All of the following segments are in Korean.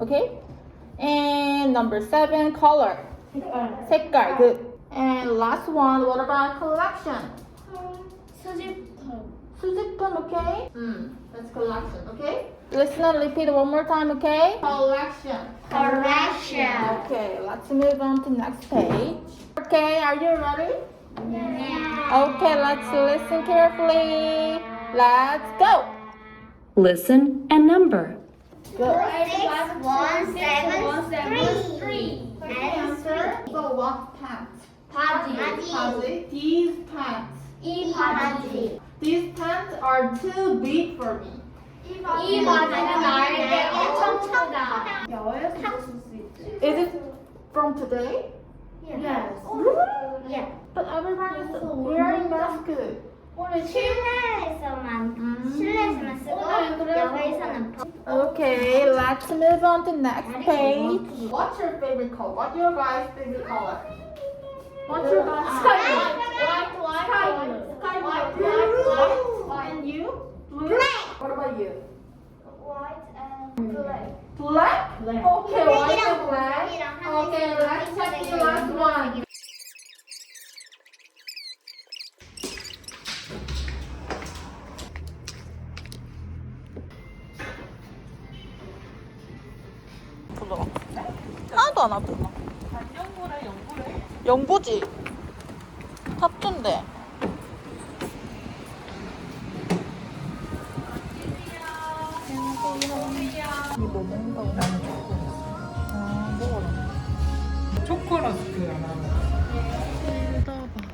Okay? And number seven, color. 색깔. Good. And last one, what about collection? 수집품. 수집품, okay? Mm, that's collection, okay? Listen and repeat one more time, okay? Collection. Collection. Okay, let's move on to next page. Okay, are you ready? Okay, let's listen carefully. Let's go. Listen and number. Good. Six, one, seven, three. Answer. So what pants? 바지. 바지. These pants. 이 바지. These pants are too big for me. 이 바지는 나에게 엄청 크다. Is it from today? Yes. Yeah. But everybody is wearing mask. 오늘 실내에서만 실내에서만 쓰고 야외에서는 벗- Okay, let's move on to next page. What's your favorite color? What's your guys' favorite color? What's your guys' Sky blue. White, white, Sky blue. blue. Sky blue. White, Blue. white, white. And you? Blue. Black. What about you? White and black. Black? Okay, white and black. black이랑 Okay, let's check the last one. 하나도 안 아프나? 연고래, 연고래. 연고지. 탑준데. 이뭐 먹는다고 나는 아, 먹어라. 초코라스크 하나 뜯어봐.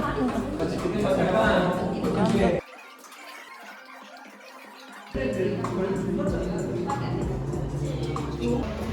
사람들 이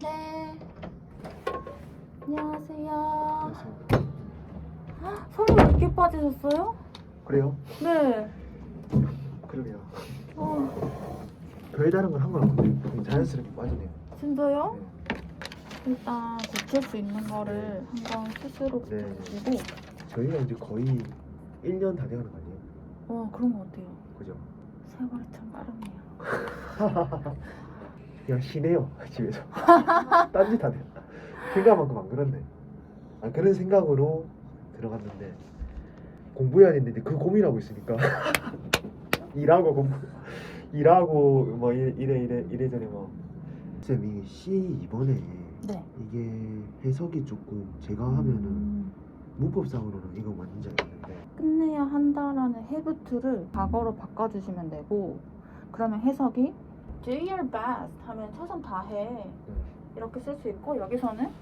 네. 안녕하세요. 헉, 살이 왜 이렇게 빠지셨어요? 그래요? 네. 그러게요. 어, 별다른 건 한 건 없는데 그냥 자연스럽게 빠지네요. 진짜요? 네. 일단 고칠 수 있는 거를 한번 스스로 네. 고쳐보시고 저희가 이제 거의 1년 다 돼가는 거 아니에요? 어 그런 거 같아요. 그죠? 세월이 참 빠르네요. 그냥 쉬네요 집에서. 딴짓 하네요. 생각만큼 안 그렇네. 아 그런 생각으로 들어갔는데 공부해야 되는데 그 고민하고 있으니까 일하고 공부 일하고 뭐 이래 이래 이래 이래저래 뭐 쌤이 C 이번에 네. 이게 해석이 조금 제가 하면은 음, 문법상으로는 이거 완전 있는데 끝내야 한다라는 to를 과거로 바꿔주시면 되고 그러면 해석이 do your best 하면 최선 다해 이렇게 쓸 수 있고 여기서는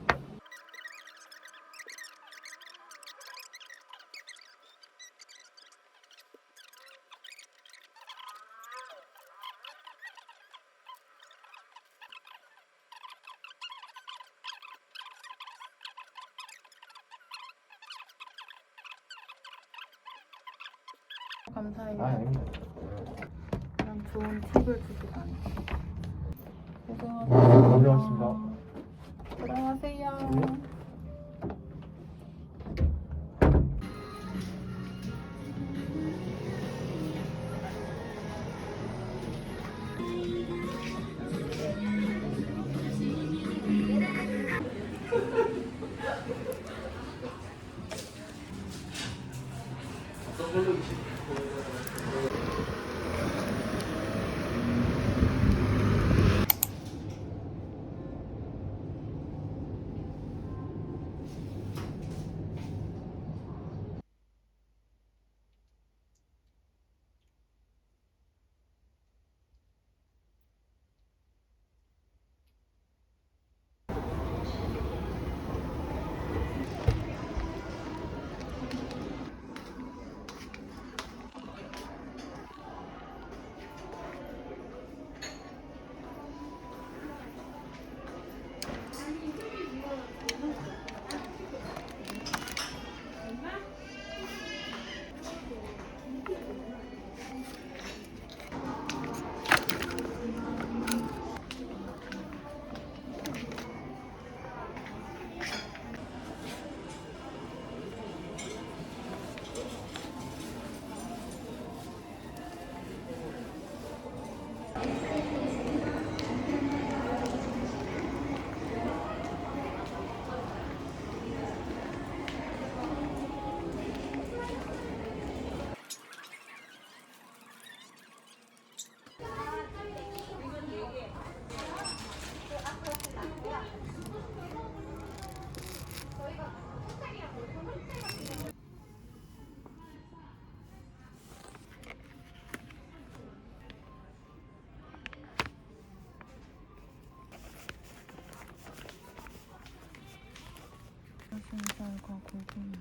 감사해요. 아 아닙니다. 좋은 팁을 주시다니. 고생하세요. 고생하셨습니다. 고구마. 음.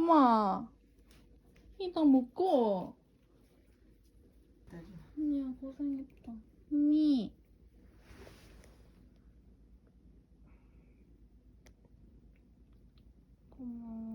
엄마, 이다 먹고. 언니야 고생했다. 언니. 고마워.